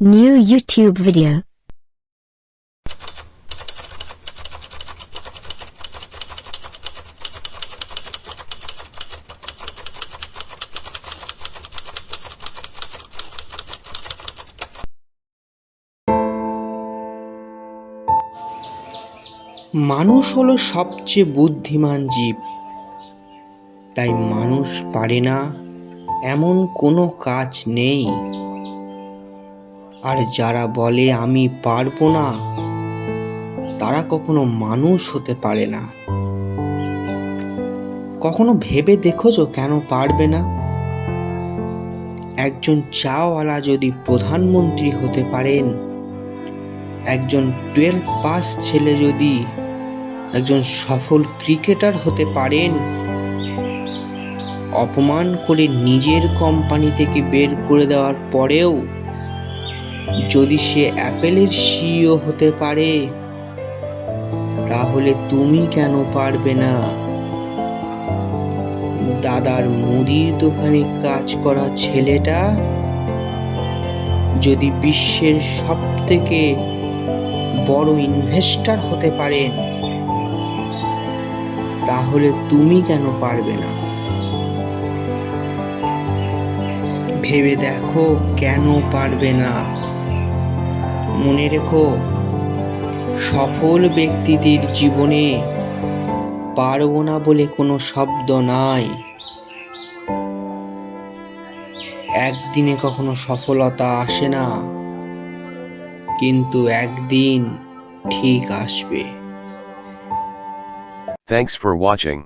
YouTube video. মানুষ হলো সবচেয়ে বুদ্ধিমান জীব তাই মানুষ পারে না, এমন কোনো কাজ নেই আর যারা বলে, আমি পারব না, তারা কখনো মানুষ হতে পারে না। কখনো ভেবে দেখোছো কেন পারবে না? একজন চাওয়ালা যদি প্রধানমন্ত্রী হতে পারেন, একজন টুয়েলভ পাস ছেলে যদি একজন সফল ক্রিকেটার হতে পারেন, অপমান করে নিজের কোম্পানি থেকে বের করে দেওয়ার পরেও যদি সে অ্যাপেলের সিইও হতে পারে, তাহলে তুমি কেন পারবে না? দাদার মুদির দোকানে কাজ করা ছেলেটা যদি বিশ্বের সব থেকে বড় ইনভেস্টর হতে পারেন তাহলে তুমি কেন পারবে না? ভেবে দেখো কেন পারবে না। মনে রেখো, সফল ব্যক্তিদের জীবনে পারব না বলে কোনো শব্দ নাই। একদিনে কখনো সফলতা আসে না, কিন্তু একদিন ঠিক আসবে। Thanks for watching.